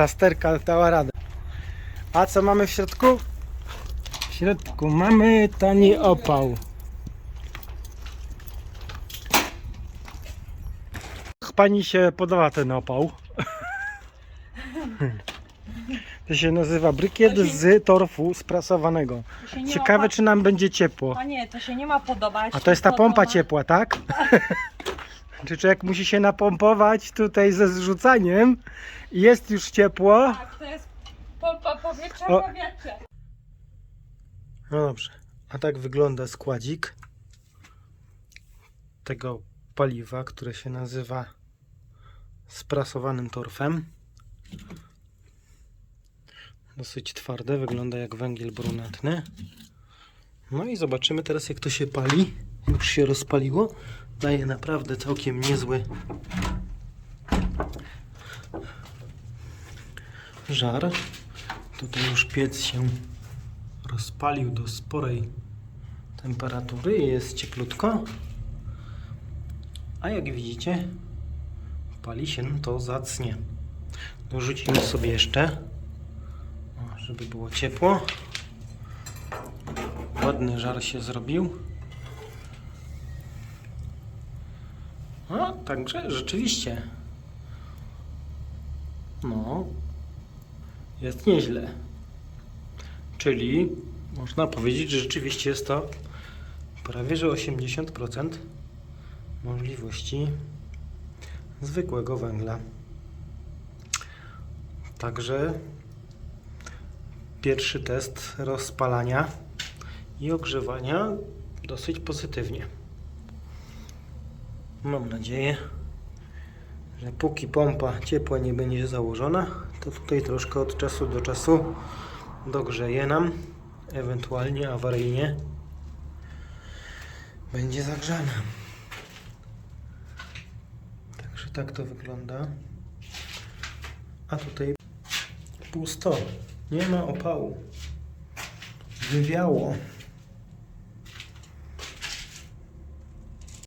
Plasterka dała radę. A co mamy w środku? W środku mamy tani opał. Pani się podoba ten opał. To się nazywa brykiet To się- z torfu sprasowanego. Ciekawe ma, czy nam będzie ciepło. A nie, to się nie ma podobać. A to jest ta pompa ma- ciepła, tak? Czy człowiek musi się napompować tutaj ze zrzucaniem jest już ciepło? Tak, to jest pompa powietrza O. No dobrze. A tak wygląda składzik tego paliwa, które się nazywa sprasowanym torfem. Dosyć twarde, wygląda jak węgiel brunatny. No i zobaczymy teraz jak to się pali. Już się rozpaliło. Daje naprawdę całkiem niezły żar. Tutaj już piec się rozpalił do sporej temperatury jest cieplutko. A jak widzicie, pali się to zacnie. Dorzucimy sobie jeszcze, żeby było ciepło. Ładny żar się zrobił. No, także rzeczywiście. No, jest nieźle. Czyli można powiedzieć, że rzeczywiście jest to prawie że 80% możliwości zwykłego węgla. Także pierwszy test rozpalania i ogrzewania dosyć pozytywnie. Mam nadzieję, że póki pompa ciepła nie będzie założona, to tutaj troszkę od czasu do czasu dogrzeje nam, ewentualnie awaryjnie będzie zagrzana. Także tak to wygląda. A tutaj pusto, nie ma opału. Wywiało.